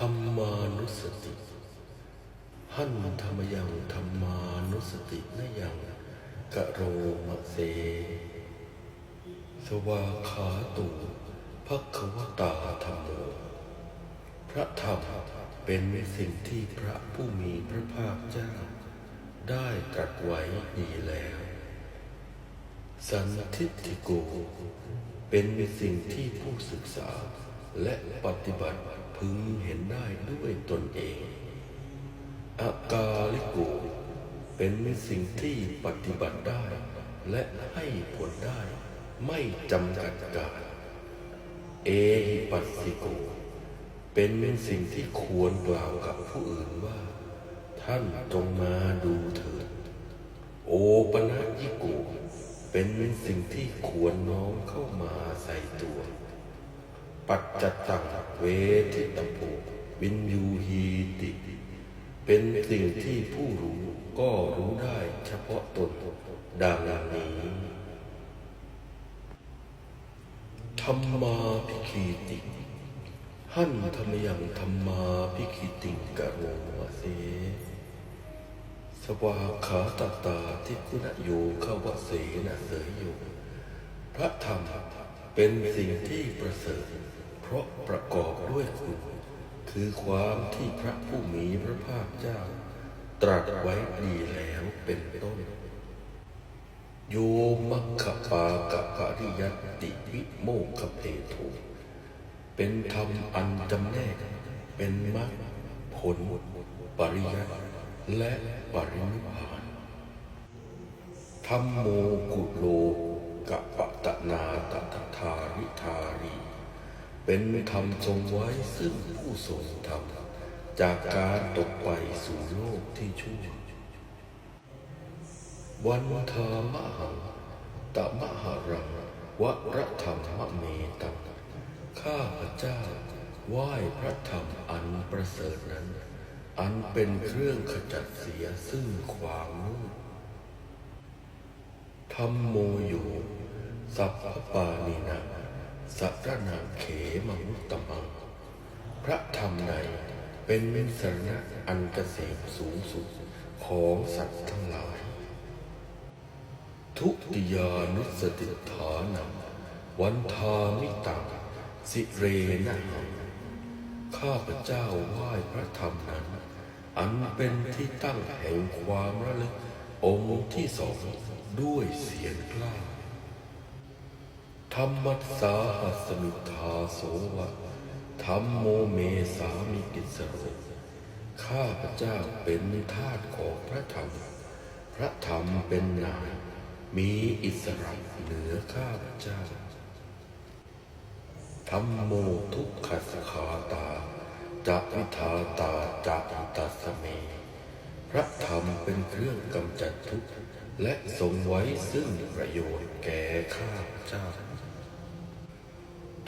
ธรรมานุสติ หันธรรมยังธรรมานุสตินยังกะโรมะเส สวาขาตุภควตาธรรมโมพระธรรมเป็นสิ่งที่พระผู้มีพระภาคเจ้า ได้ตรัสไว้ดีแล้ว สันทิฏฐิโก เป็นสิ่งที่ผู้ศึกษาและปฏิบัติ พึงเห็นได้ด้วยตนเองอากาลิโกเป็นสิ่งที่ปฏิบัติได้ และให้ผลได้ ไม่จำกัดการเอหิปัสสิโก เป็นสิ่งที่ควรกล่าวกับผู้อื่นว่า ท่านจงมาดูเถิด โอปนัญิโก เป็นสิ่งที่ควรน้อมเข้ามาใส่ตัว ปัจจตังเวทิตโพวินยูฮีติ เป็นสิ่งที่ผู้รู้ก็รู้ได้เฉพาะตนดังนี้ธรรมาพิคีติหันธรรมยังธรรมาพิคีติงกะโรวะเสสวาขาตาตาทิคุณโยขวเสนะเสยโยพระธรรมเป็นสิ่งที่ประเสริฐ เพราะประกอบด้วยคุณ คือความที่พระผู้มีพระภาคเจ้า ตรัสไว้ดีแล้วเป็นต้น โยมัคคปากะปริยัติวิโมกขเพโทเป็นธรรมอันจำแนก เป็นมรรคผลปริยัตและปรินิพานธรรมโมกุโลกะปะตะนาตถทาริธารี เป็นธรรมทรงไว้ซึ่งผู้ทรงธรรมจากการตกไปสู่โลกที่ชั่ว วันธามหังตมหารังวรธรรมเมตังข้าพเจ้าไหว้พระธรรมอันประเสริฐนั้น อันเป็นเครื่องขจัดเสียซึ่งความมืดธรรมโมโยสัพพปานินา สัตนาเขมังตมัง พระธรรมในเป็นสรณะอันเกษมสูงสุดของสัตว์ทั้งหลาย ทุติยานุสติฐานังวันทามิตังสิเรนะหังข้าพเจ้าไหว้พระธรรมนั้น อันเป็นที่ตั้งแห่งความระลึกองค์ที่สองด้วยเสียงกล้า ธรรมัสสาหัสมิทาโสวะธรรมโมเมสามิกิสโรข้าพเจ้าเป็นทาสของพระธรรม พระธรรมเป็นนาย มีอิสระเหนือข้าพเจ้าธรรมโมทุกขสขาตาจักวิทาตาจักตัสเม พระธรรมเป็นเครื่องกำจัดทุกข์และทรงไว้ซึ่งประโยชน์แก่ข้าพเจ้า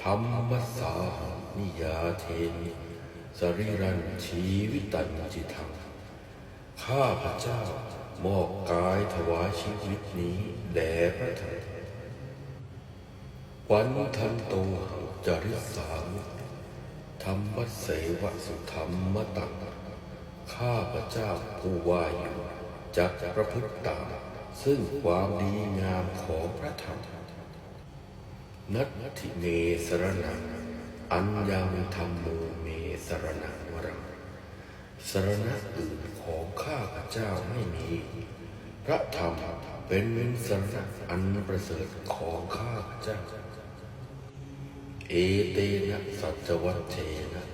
ธรรมสาหนิยาเทนิสริรันชีวิตันจิทัง ข้าพระเจ้ามอบกายถวายชีวิตนี้แด่พระธรรมวันทันโตหังจริสามธรรมเสวสุธรรมตังข้าพระเจ้าผู้ว่าอยู่จักประพฤติตาม ซึ่งความดีงามของพระธรรม นัตถิเมสรนังอัญยังธรรมโมเมสรนังวรังสรณะอื่นของข้าพเจ้าไม่มี พระธรรมเป็นสรณะอันประเสริฐของข้าพเจ้า เอเตนะสัจวัตเทนะ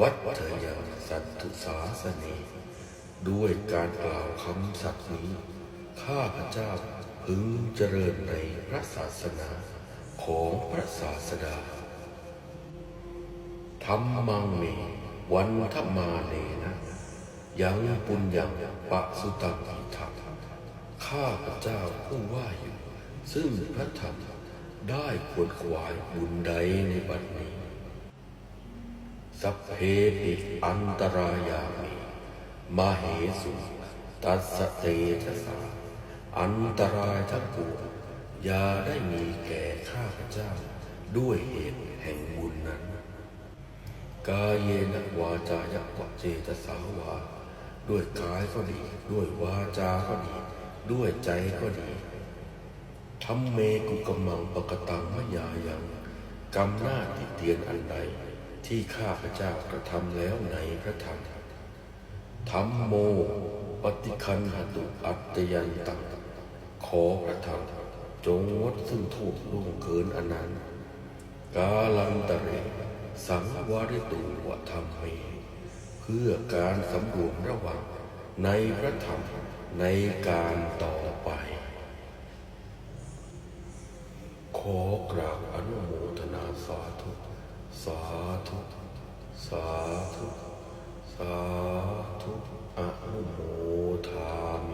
วัดเถยังสัตตุสาสเนด้วยการกล่าวคำสัตย์นี้ ข้าพเจ้าพึงเจริญในพระศาสนา ของพระศาสดาธรรมังเมวันธมาเนนะ ยังปุญญังปะสุตังอิทังข้าพเจ้าผู้ว่าอยู่ซึ่งพระธรรมได้ควรขวายบุญใดในบัดนี้ สัพเพปิอันตรายามิมาเหสุตัสสเตชะสาอันตรายทั้งปวง อย่าได้มีแก่ข้าพเจ้า ด้วยเหตุแห่งบุญนั้น กายเยนะวาจายะวะเจตสาวา ด้วยกายก็ดี ด้วยวาจาก็ดี ด้วยใจก็ดีทำเมกุกมังปกตังมยายังกำหน้าติเตียนอันใด ที่ข้าพเจ้ากระทำแล้วในพระธรรมธรรมโม ปฏิคันหตุอัตตยันตังขอพระธรรม จงงดซึ่งโทษล่วงเกินอนันนั้นกาลันตะเร สังวริตุวธรรมเมเพื่อการสำรวมระวังในพระธรรมในการต่อไป ขอกราบอนุโมทนาสาธุ สาธุ สาธุ สาธุ อนุโมทามิ